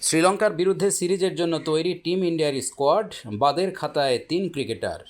শ্রীলঙ্কার বিরুদ্ধে সিরিজের জন্য তৈরি টিম ইন্ডিয়ার স্কোয়াড বাদের খাতায় তিন ক্রিকেটার।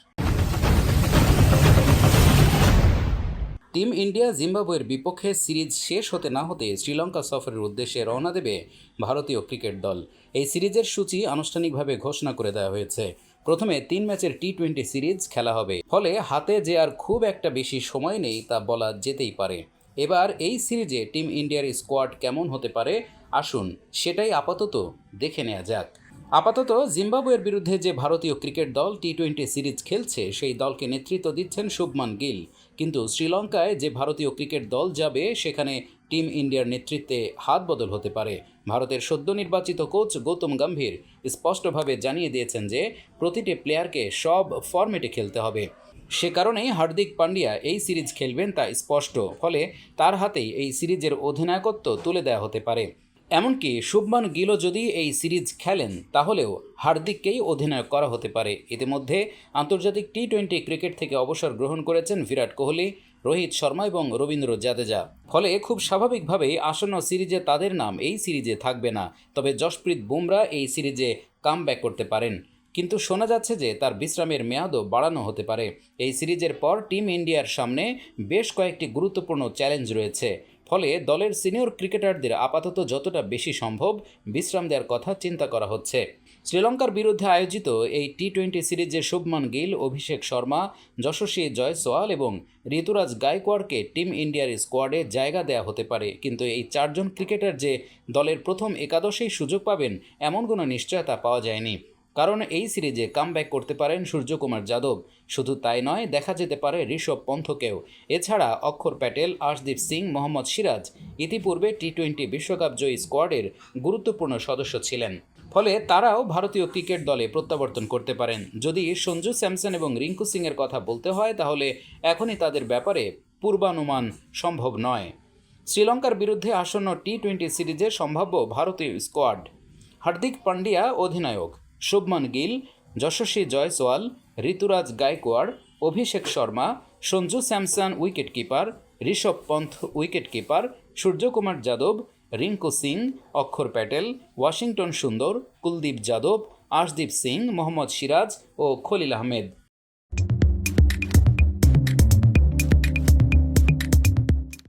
টিম ইন্ডিয়া জিম্বাবুয়ের বিপক্ষে সিরিজ শেষ হতে না হতে শ্রীলঙ্কা সফরের উদ্দেশ্যে রওনা দেবে ভারতীয় ক্রিকেট দল। এই সিরিজের সূচি আনুষ্ঠানিকভাবে ঘোষণা করে দেওয়া হয়েছে। প্রথমে তিন ম্যাচের টি টোয়েন্টি সিরিজ খেলা হবে। ফলে হাতে যে আর খুব একটা বেশি সময় নেই তা বলা যেতেই পারে। এবার এই সিরিজে টিম ইন্ডিয়ার স্কোয়াড কেমন হতে পারে আসুন, সেটাই আপাতত দেখে নেওয়া যাক। আপাতত জিম্বাবুয়ের বিরুদ্ধে যে ভারতীয় ক্রিকেট দল টি টোয়েন্টি সিরিজ খেলছে, সেই দলকে নেতৃত্ব দিচ্ছেন শুভমান গিল। কিন্তু শ্রীলঙ্কায় যে ভারতীয় ক্রিকেট দল যাবে, সেখানে টিম ইন্ডিয়ার নেতৃত্বে হাত বদল হতে পারে। ভারতের সদ্য নির্বাচিত কোচ গৌতম গম্ভীর স্পষ্টভাবে জানিয়ে দিয়েছেন যে, প্রতিটি প্লেয়ারকে সব ফরম্যাটে খেলতে হবে। সে কারণেই হার্দিক পান্ডিয়া এই সিরিজ খেলবেন তা স্পষ্ট। ফলে তার হাতেই এই সিরিজের অধিনায়কত্ব তুলে দেওয়া হতে পারে। এমনকি শুভমান গিলও যদি এই সিরিজ খেলেন, তাহলেও হার্দিককেই অধিনায়ক করা হতে পারে। ইতিমধ্যে আন্তর্জাতিক টি টোয়েন্টি ক্রিকেট থেকে অবসর গ্রহণ করেছেন বিরাট কোহলি, রোহিত শর্মা এবং রবীন্দ্র জাদেজা। ফলে খুব স্বাভাবিকভাবেই আসন্ন সিরিজে তাদের নাম এই সিরিজে থাকবে না। তবে যশপ্রীত বুমরা এই সিরিজে কাম করতে পারেন। কিন্তু শোনা যাচ্ছে যে তার বিশ্রামের মেয়াদও বাড়ানো হতে পারে। এই সিরিজের পর টিম ইন্ডিয়ার সামনে বেশ কয়েকটি গুরুত্বপূর্ণ চ্যালেঞ্জ রয়েছে। ফলে দলের সিনিয়র ক্রিকেটারদের আপাতত যতটা বেশি সম্ভব বিশ্রাম দেওয়ার কথা চিন্তা করা হচ্ছে। শ্রীলঙ্কার বিরুদ্ধে আয়োজিত এই টি টোয়েন্টি সিরিজে শুভমান গিল, অভিষেক শর্মা, যশস্বী জয়সওয়াল এবং ঋতুরাজ গায়কোয়াড়কে টিম ইন্ডিয়ার স্কোয়াডে জায়গা দেওয়া হতে পারে। কিন্তু এই চারজন ক্রিকেটার যে দলের প্রথম একাদশেই সুযোগ পাবেন, এমন কোনো নিশ্চয়তা পাওয়া যায়নি। কারণ এই সিরিজে কামব্যাক করতে পারেন সূর্যকুমার যাদব। শুধু তাই নয়, দেখা যেতে পারে ঋষভ পন্থকেও। এছাড়া অক্ষর প্যাটেল আশদীপ সিং, মোহাম্মদ সিরাজ ইতিপূর্বে টি টোয়েন্টি বিশ্বকাপ জয়ী স্কোয়াডের গুরুত্বপূর্ণ সদস্য ছিলেন। ফলে তারাও ভারতীয় ক্রিকেট দলে প্রত্যাবর্তন করতে পারেন। যদি সঞ্জু স্যামসন এবং রিঙ্কু সিংয়ের কথা বলতে হয়, তাহলে এখনই তাদের ব্যাপারে পূর্বানুমান সম্ভব নয়। শ্রীলঙ্কার বিরুদ্ধে আসন্ন টি টোয়েন্টি সিরিজে সম্ভাব্য ভারতীয় স্কোয়াড হার্দিক পান্ডিয়া অধিনায়ক। Shubman Gill, Yashasvi Jaiswal, Ruturaj Gaikwad, Abhishek Sharma, Sanju Samson wicket keeper Rishabh Pant wicket keeper Suryakumar Yadav, Rinku Singh, Axar Patel, Washington সুন্দর, কুলদীপ যাদব, আশদীপ সিং, মোহাম্মদ সিরাজ ও খলিল আহমেদ।